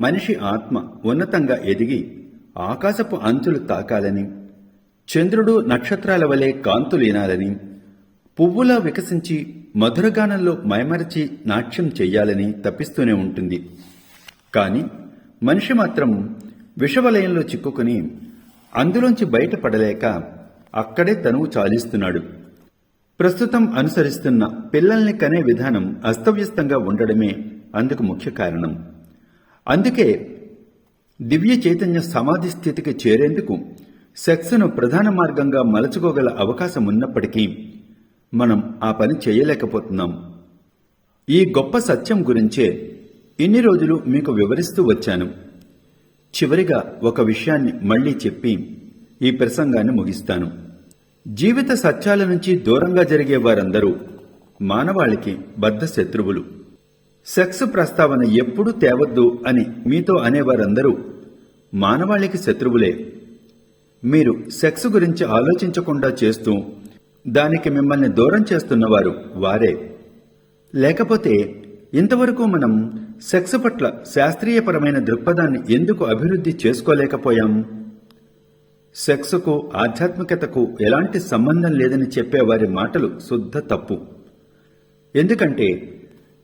మనిషి ఆత్మ ఉన్నతంగా ఎదిగి ఆకాశపు అంచులు తాకాలని చంద్రుడు నక్షత్రాల వలె కాంతులీనాలని పువ్వులా వికసించి మధురగానంలో మైమరచి నాట్యం చెయ్యాలని తప్పిస్తూనే ఉంటుంది. కాని మనిషి మాత్రం విషవలయంలో చిక్కుకుని అందులోంచి బయటపడలేక అక్కడే తనువు చాలిస్తున్నాడు. ప్రస్తుతం అనుసరిస్తున్న పిల్లల్ని కనే విధానం అస్తవ్యస్తంగా ఉండడమే అందుకు ముఖ్య కారణం. అందుకే దివ్య చైతన్య సమాధి స్థితికి చేరేందుకు సెక్స్ను ప్రధాన మార్గంగా మలచుకోగల అవకాశం ఉన్నప్పటికీ మనం ఆ పని చేయలేకపోతున్నాం. ఈ గొప్ప సత్యం గురించే ఇన్ని రోజులు మీకు వివరిస్తూ వచ్చాను. చివరిగా ఒక విషయాన్ని మళ్ళీ చెప్పి ఈ ప్రసంగాన్ని ముగిస్తాను. జీవిత సత్యాల నుంచి దూరంగా జరిగే వారందరూ మానవాళికి బద్ధ శత్రువులు సెక్స్ ప్రస్తావన ఎప్పుడూ తేవద్దు అని మీతో అనేవారందరూ మానవాళికి శత్రువులే. మీరు సెక్స్ గురించి ఆలోచించకుండా చేస్తూ దానికి మిమ్మల్ని దూరం చేస్తున్నవారు వారే. లేకపోతే ఇంతవరకు మనం సెక్స్ పట్ల శాస్త్రీయపరమైన దృక్పథాన్ని ఎందుకు అభివృద్ధి చేసుకోలేకపోయాం? సెక్స్కు ఆధ్యాత్మికతకు ఎలాంటి సంబంధం లేదని చెప్పేవారి మాటలు శుద్ధ తప్పు. ఎందుకంటే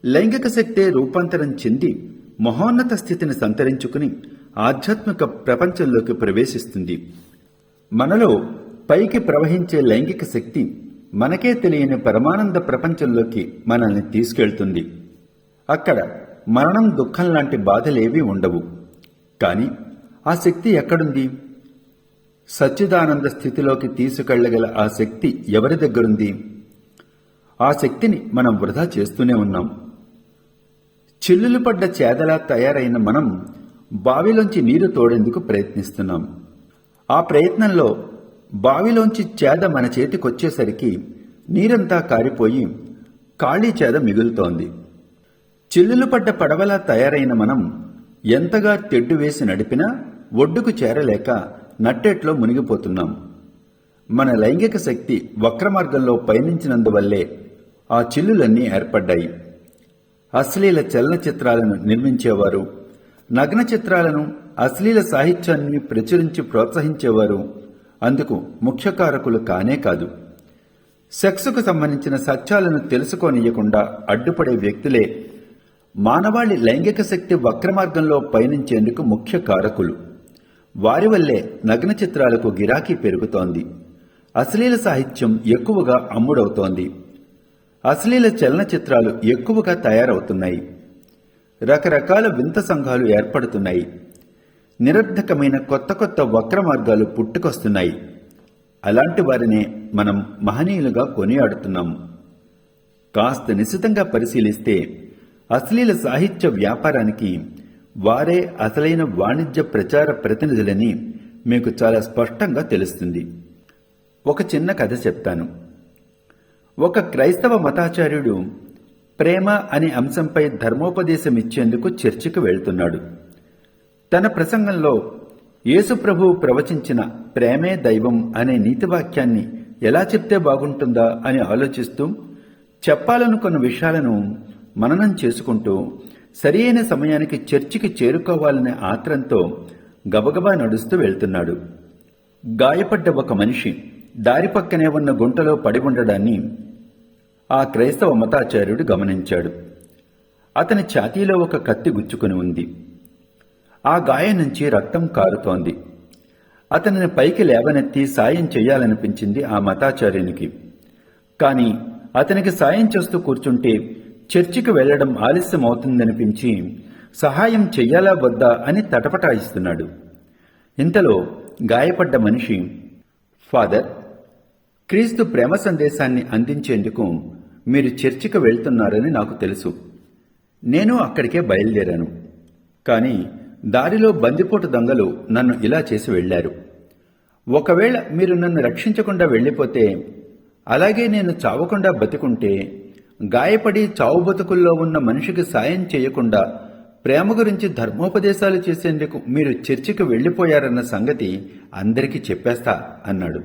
లైంగిక శక్తే రూపాంతరం చెంది మహోన్నత స్థితిని సంతరించుకుని ఆధ్యాత్మిక ప్రపంచంలోకి ప్రవేశిస్తుంది. మనలో పైకి ప్రవహించే లైంగిక శక్తి మనకే తెలియని పరమానంద ప్రపంచంలోకి మనల్ని తీసుకెళ్తుంది. అక్కడ మరణం దుఃఖం లాంటి బాధలేవీ ఉండవు. కానీ ఆ శక్తి ఎక్కడుంది? సచ్చిదానంద స్థితిలోకి తీసుకెళ్ళగల ఆ శక్తి ఎవరి దగ్గరుంది? ఆ శక్తిని మనం వృధా చేస్తూనే ఉన్నాం. చిల్లులు పడ్డ చేదలా తయారైన మనం బావిలోంచి నీరు తోడేందుకు ప్రయత్నిస్తున్నాం. ఆ ప్రయత్నంలో బావిలోంచి చేద మన చేతికొచ్చేసరికి నీరంతా కారిపోయి ఖాళీ చేద మిగులుతోంది. చిల్లులు పడ్డ పడవలా తయారైన మనం ఎంతగా తెడ్డు వేసి నడిపినా ఒడ్డుకు చేరలేక నట్టేట్లో మునిగిపోతున్నాం. మన లైంగిక శక్తి వక్రమార్గంలో పయనించినందువల్లే ఆ చిల్లులన్నీ ఏర్పడ్డాయి. అశ్లీల చలనచిత్రాలను నిర్మించేవారు. నగ్న చిత్రాలను అశ్లీల సాహిత్యాన్ని ప్రచురించి ప్రోత్సహించేవారు. అందుకు ముఖ్య కారకులు కానే కాదు. సెక్స్కు సంబంధించిన సత్యాలను తెలుసుకోనియకుండా అడ్డుపడే వ్యక్తులే మానవాళి లైంగిక శక్తి వక్రమార్గంలో పయనించేందుకు ముఖ్య కారకులు. వారి వల్లే నగ్న చిత్రాలకు గిరాకీ పెరుగుతోంది. అశ్లీల సాహిత్యం ఎక్కువగా అమ్ముడవుతోంది. అశ్లీల చలనచిత్రాలు ఎక్కువగా తయారవుతున్నాయి. రకరకాల వింత సంఘాలు ఏర్పడుతున్నాయి. నిరర్ధకమైన కొత్త కొత్త వక్ర మార్గాలు పుట్టుకొస్తున్నాయి. అలాంటి వారినే మనం మహనీయులుగా కొనియాడుతున్నాం. కాస్త నిశితంగా పరిశీలిస్తే అశ్లీల సాహిత్య వ్యాపారానికి వారే అసలైన వాణిజ్య ప్రచార ప్రతినిధులని మీకు చాలా స్పష్టంగా తెలుస్తుంది. ఒక చిన్న కథ చెప్తాను. ఒక క్రైస్తవ మతాచార్యుడు ప్రేమ అనే అంశంపై ధర్మోపదేశం ఇచ్చేందుకు చర్చికి వెళ్తున్నాడు. తన ప్రసంగంలో యేసుప్రభు ప్రవచించిన ప్రేమే దైవం అనే నీతివాక్యాన్ని ఎలా చెప్తే బాగుంటుందా అని ఆలోచిస్తూ చెప్పాలనుకున్న విషయాలను మననం చేసుకుంటూ సరియైన సమయానికి చర్చికి చేరుకోవాలనే ఆత్రంతో గబగబా నడుస్తూ వెళ్తున్నాడు. గాయపడ్డ ఒక మనిషి దారి పక్కనే ఉన్న గుంటలో పడి ఉండడాన్ని ఆ క్రైస్తవ మతాచార్యుడు గమనించాడు. అతని ఛాతీలో ఒక కత్తి గుచ్చుకుని ఉంది. ఆ గాయం నుంచి రక్తం కారుతోంది. అతనిని పైకి లేవనెత్తి సాయం చేయాలనిపించింది ఆ మతాచార్యునికి. కానీ అతనికి సాయం చేస్తూ కూర్చుంటే చర్చికి వెళ్ళడం ఆలస్యం అవుతుందనిపించి సహాయం చెయ్యాలా వద్దా అని తటపటాయిస్తున్నాడు. ఇంతలో గాయపడ్డ మనిషి ఫాదర్ క్రీస్తు ప్రేమ సందేశాన్ని అందించేందుకు మీరు చర్చికి వెళ్తున్నారని నాకు తెలుసు. నేను అక్కడికే బయలుదేరాను. కానీ దారిలో బందిపోటు దొంగలు నన్ను ఇలా చేసి వెళ్ళారు ఒకవేళ మీరు నన్ను రక్షించకుండా వెళ్ళిపోతే అలాగే నేను చావకుండా బతికుంటే గాయపడి చావు బతుకుల్లో ఉన్న మనిషికి సాయం చేయకుండా ప్రేమ గురించి ధర్మోపదేశాలు చేసేందుకు మీరు చర్చికి వెళ్ళిపోయారన్న సంగతి అందరికీ చెప్పేస్తా అన్నాడు.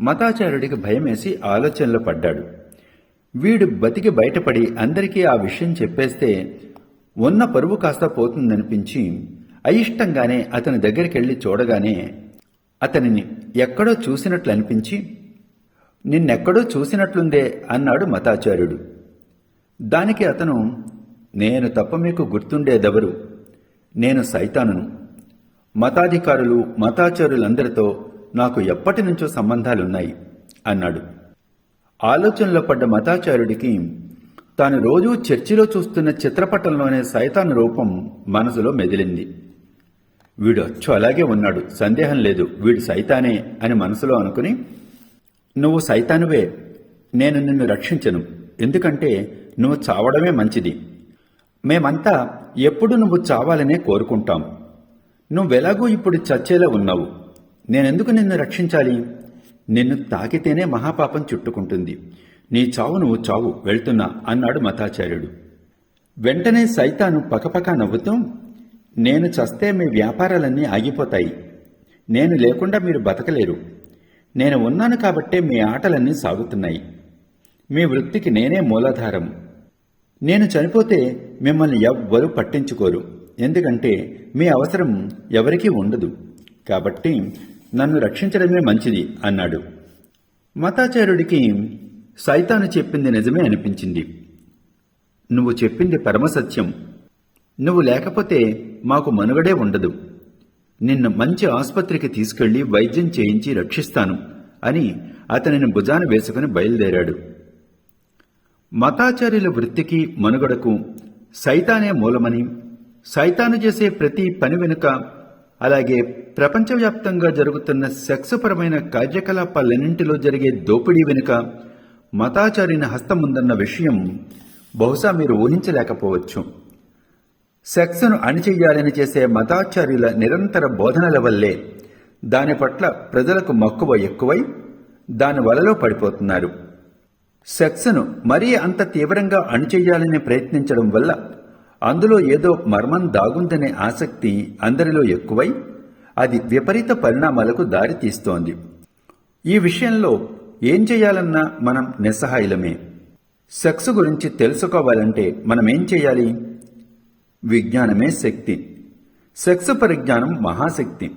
మతాచార్యుడికి భయమేసి ఆలోచనలో పడ్డాడు. వీడు బతికి బయటపడి అందరికీ ఆ విషయం చెప్పేస్తే ఉన్న పరువు కాస్త పోతుందనిపించి అయిష్టంగానే అతని దగ్గరికెళ్ళి చూడగానే అతనిని ఎక్కడో చూసినట్లు అనిపించి నిన్నెక్కడో చూసినట్లుందే అన్నాడు మతాచార్యుడు దానికి అతను నేను తప్ప మీకు గుర్తుండేదెవరు? నేను సైతానును. మతాధికారులు మతాచారులందరితో నాకు ఎప్పటి నుంచో సంబంధాలున్నాయి అన్నాడు. ఆలోచనలో పడ్డ మతాచార్యుడికి తాను రోజూ చర్చిలో చూస్తున్న చిత్రపటంలోనే సైతాను రూపం మనసులో మెదిలింది. వీడు అచ్చు అలాగే ఉన్నాడు సందేహం లేదు వీడు సైతానే అని మనసులో అనుకుని నువ్వు సైతానువే నేను నిన్ను రక్షించను ఎందుకంటే నువ్వు చావడమే మంచిది. మేమంతా ఎప్పుడు నువ్వు చావాలనే కోరుకుంటాం. నువ్వెలాగూ ఇప్పుడు చచ్చేలా ఉన్నావు. నేనెందుకు నిన్ను రక్షించాలి? నిన్ను తాకితేనే మహాపాపం చుట్టుకుంటుంది. నీ చావు నువ్వు చావు వెళ్తున్నా అన్నాడు మతాచార్యుడు. వెంటనే సైతాను పకపక నవ్వుతూ నేను చస్తే మీ వ్యాపారాలన్నీ ఆగిపోతాయి. నేను లేకుండా మీరు బతకలేరు. నేను ఉన్నాను కాబట్టే మీ ఆటలన్నీ సాగుతున్నాయి. మీ వృత్తికి నేనే మూలాధారం. నేను చనిపోతే మిమ్మల్ని ఎవ్వరూ పట్టించుకోరు. ఎందుకంటే మీ అవసరం ఎవరికీ ఉండదు. కాబట్టి నన్ను రక్షించడమే మంచిది అన్నాడు. మతాచార్యుడికి సైతాను చెప్పింది నిజమే అనిపించింది. నువ్వు చెప్పింది పరమసత్యం నువ్వు లేకపోతే మాకు మనుగడే ఉండదు. నిన్ను మంచి ఆసుపత్రికి తీసుకెళ్ళి వైద్యం చేయించి రక్షిస్తాను అని అతనిని భుజాన వేసుకుని బయలుదేరాడు. మతాచార్యుల వృత్తికి మనుగడకు సైతానే మూలమని సైతాను చేసే ప్రతి పని వెనుక అలాగే ప్రపంచవ్యాప్తంగా జరుగుతున్న సెక్సుపరమైన కార్యకలాపాలన్నింటిలో జరిగే దోపిడీ వెనుక మతాచార్యుని హస్తముందన్న విషయం బహుశా మీరు ఊహించలేకపోవచ్చు. సెక్స్ను అణిచెయ్యాలని చేసే మతాచార్యుల నిరంతర బోధనల వల్లే దాని పట్ల ప్రజలకు మక్కువ ఎక్కువై దాని వలలో పడిపోతున్నారు. సెక్స్ను మరీ అంత తీవ్రంగా అణిచెయ్యాలని ప్రయత్నించడం వల్ల అందులో ఏదో మర్మం దాగుందనే ఆసక్తి అందరిలో ఎక్కువై అది విపరీత పరిణామాలకు దారి తీస్తోంది. ఈ విషయంలో ఏం చేయాలన్నా మనం నిస్సహాయులమే. సెక్స్ గురించి తెలుసుకోవాలంటే మనం ఏం చేయాలి? విజ్ఞానమే శక్తి. సెక్స్ పరిజ్ఞానం మహాశక్తి.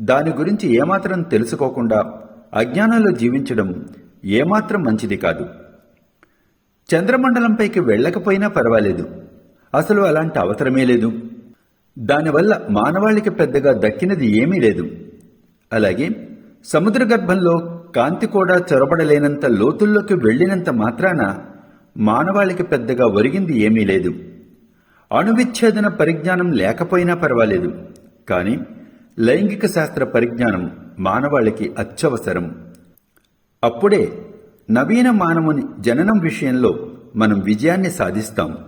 దాని గురించి ఏమాత్రం తెలుసుకోకుండా అజ్ఞానంలో జీవించడం ఏమాత్రం మంచిది కాదు. చంద్రమండలంపైకి వెళ్ళకపోయినా పర్వాలేదు. అసలు అలాంటి అవసరమే లేదు. దానివల్ల మానవాళికి పెద్దగా దక్కినది ఏమీ లేదు. అలాగే సముద్ర గర్భంలో కాంతి కూడా చొరబడలేనంత లోతుల్లోకి వెళ్ళినంత మాత్రాన మానవాళికి పెద్దగా ఒరిగింది ఏమీ లేదు. అణువిచ్ఛేదన పరిజ్ఞానం లేకపోయినా పర్వాలేదు. కానీ లైంగిక శాస్త్ర పరిజ్ఞానం మానవాళికి అత్యవసరం. అప్పుడే నవీన మానవుని జననం విషయంలో మనం విజయాన్ని సాధిస్తాం.